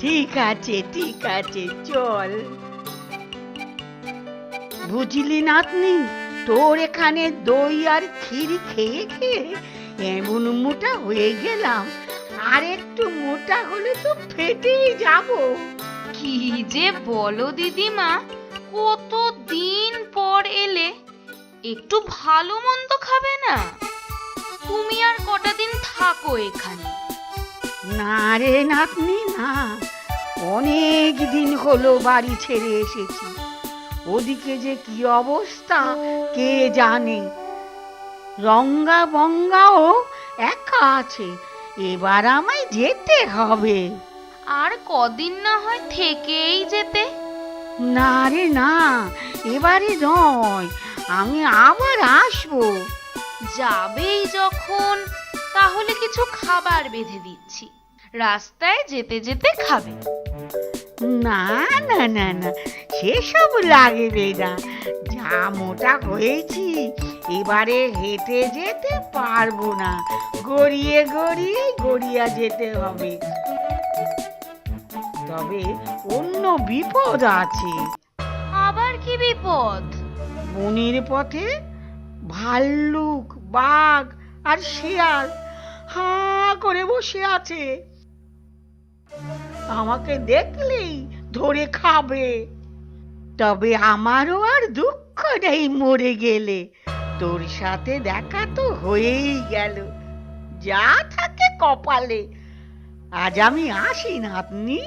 ঠিক আছে ঠিক আছে, চল। বুঝলি নাতনি, তোর এখানে দই আর ক্ষীর খেয়ে খেয়ে এমন মোটা হয়ে গেলাম, আর একটু মোটা হলে তো ফেটেই যাব। কি যে বলো দিদিমা কত দিন পর এলে? একটু ভালো মন্দ খাবে না? তুমি আর কটা দিন থাকো এখানে। না রে নাতনি না। অনেক দিন হলো বাড়ি ছেড়ে এসেছি। ওদিকে যে কি অবস্থা কে জানে? রঙ্গা বঙ্গাও একা আছে এবার আমায় যেতে হবে। আর কদিন না হয় থেকেই যেতে? না রে না এবারে নয় আমি আবার আসব। যাবেই যখন তাহলে কিছু খাবার বেঁধে দিচ্ছি। রাস্তায় যেতে যেতে খাবে। না না না না সেসব লাগবে না। যা মোটা হয়েছি এবারে হেঁটে যেতে পারব না। গড়িয়ে গড়িয়ে গড়িয়া যেতে হবে। তবে অন্য বিপদ আছে। আবার কি বিপদ? বনের পথে ভাল্লুক বাঘ আর শিয়াল হা করে বসে আছে। আমাকে দেখলেই ধরে খাবে। তবে আমারও আর দুঃখ নেই মরে গেলে। তোর সাথে দেখা তো হয়েই গেল। যা থাকে কপালে। আজ আমি আসি না, আপনি?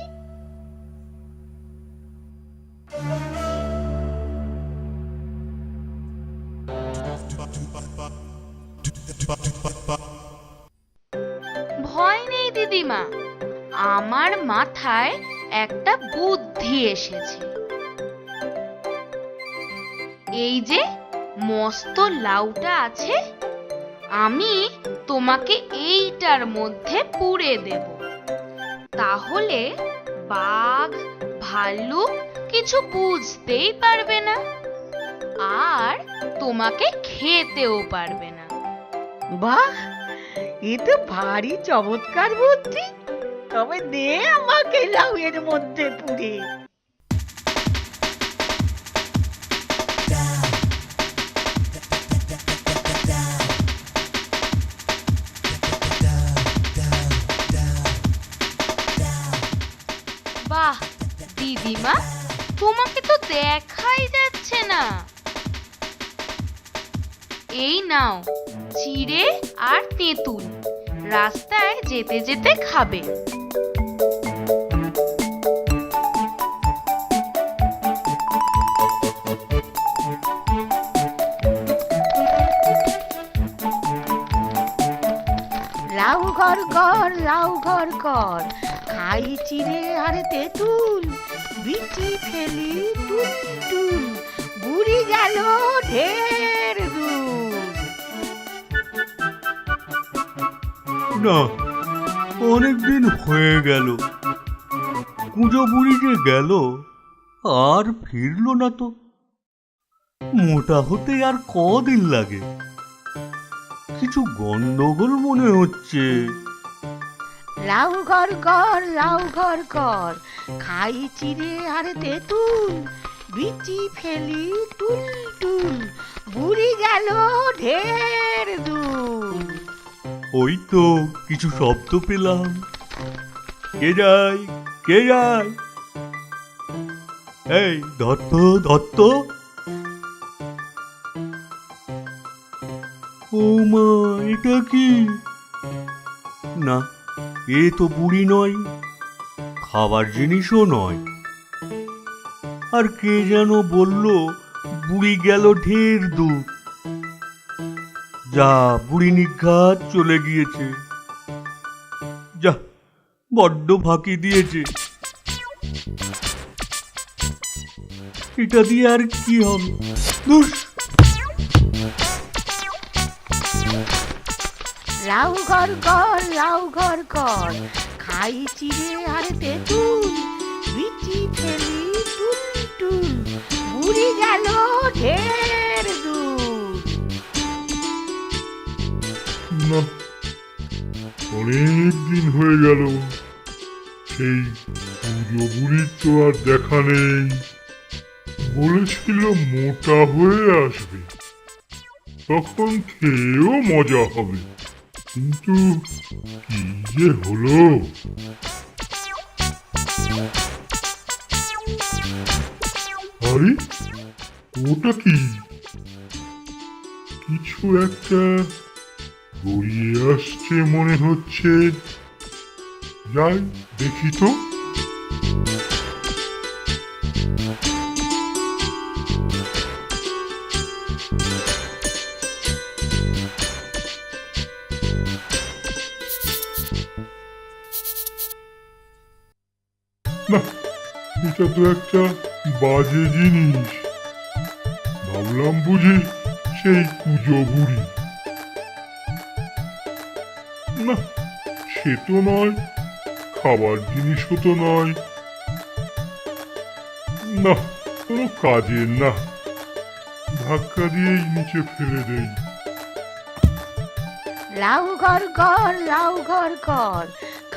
ভয় নেই দিদিমা। আমার মাথায় একটা বুদ্ধি এসেছে। এই যে মস্ত লাউটা আছে, আমি তোমাকে এইটার মধ্যে পুড়ে দেব। তাহলে বাঘ, ভাল্লুক কিছু বুঝতেই পারবে না, আর তোমাকে খেতেও পারবে না। বাহ! এ তো ভারী চমৎকার বুদ্ধি। তবে দে আমাকে লাউ এর মধ্যে পুরে বাহ, দিদিমা, তোমাকে তো দেখাই যাচ্ছে না। এই নাও, চিড়ে আর তেঁতুল, রাস্তায় যেতে যেতে খাবে। লাউ ঘর ঘর লাউ ঘর ঘর খাই চিড়ে আর তেঁতুল, বিচি ফেলি টুল টুল বুড়ি গেল ঢের দূর না অনেক দিন হয়ে গেল। কুঁজো বুড়ি যে গেল, আর ফিরলো না তো। মোটা হতে আর কদিন লাগে। কিছু গন্ডগোল মনে হচ্ছে। লাউ ঘর ঘর লাউ ঘর ঘর খাই চিড়ে আর তেঁতুল বিচি ফেলি টুল টুল বুড়ি গেল ঢের দূর ওই তো কিছু শব্দ পেলাম। কে যায় কে যায়? এই দত্ত দত্ত ও মা এটা কি? না, এ তো বুড়ি নয়, খাবার জিনিসও নয়। আর কে যেন বলল, বুড়ি গেল ঢের দূর। যা, বুড়ি নিঘাত চলে গিয়েছে। যা, বড্ড ফাঁকি দিয়েছে। এটা দিয়ে আর কি হবে? লাউ ঘর ঘর, লাউ ঘর ঘর। খাই চিড়ে আর তেঁতুল, বিচি ফেলি টুল টুল। বুড়ি গেল ঢের অনেক দিন হয়ে গেল। সেই পুজো বুড়ির তো আর দেখা নেই। বলেছিল মোটা হয়ে আসবে। তখন খেয়েও মজা হবে। কিন্তু কি যে হলো? আরে, ওটা কি? কিছু একটা গড়িয়ে আসছে মনে হচ্ছে। যাই, দেখি তো। এটা তো একটা বাজে জিনিস। ভাবলাম বুঝি সেই পুজো বুড়ি। না, সে তো নয়, খাবার জিনিসও তো নয়। না, কোনো কাজের না। ধাক্কা দিয়েই নিচে ফেলে দেই। লাউ ঘর ঘর, লাউ ঘর ঘর।